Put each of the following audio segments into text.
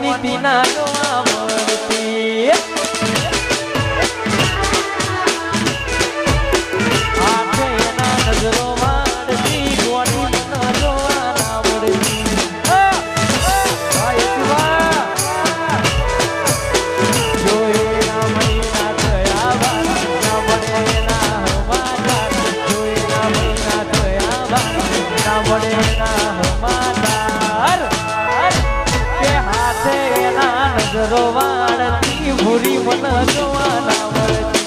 want me be not ભૂરી મન જોવા ના મળતી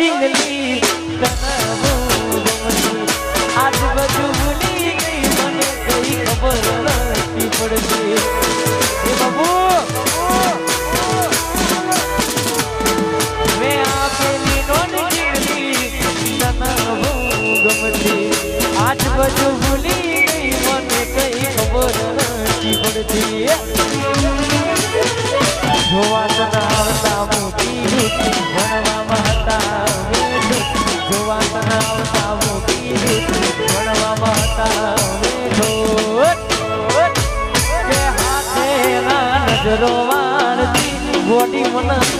ઢીંગલી તને આજ બધું ભૂલી ગઈ મને કઈ ખબર નથી પડતી મેં આપેલી નોની ઢીંગલી તને બહુ ગમતી આજ બધું ભૂલી ગઈ મને કઈ ખબર નથી પડતી love.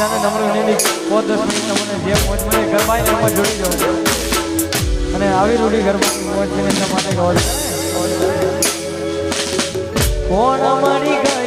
બધાને નમ્ર વિનંતી. પાંચ દસ મિનિટ તમને જે મોજ મળે ગરબા એમાં જોડી જાઉં અને આવી રૂઢી ગરબાની મોજ છે એના માટે કોણ મરી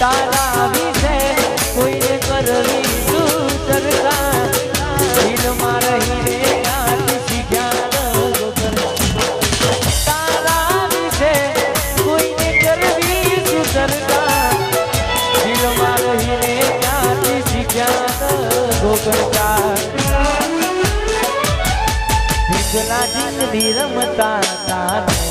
તારા વિશે કોઈને કરવી તું ચર્ચા દિલમાં રહીને યાદ શીખ્યા તારા વિશે કોઈને કરવી તું ચર્ચા દિલમાં રહીને ક્યાંથી શીખ્યા જિંદગી રમતા તારા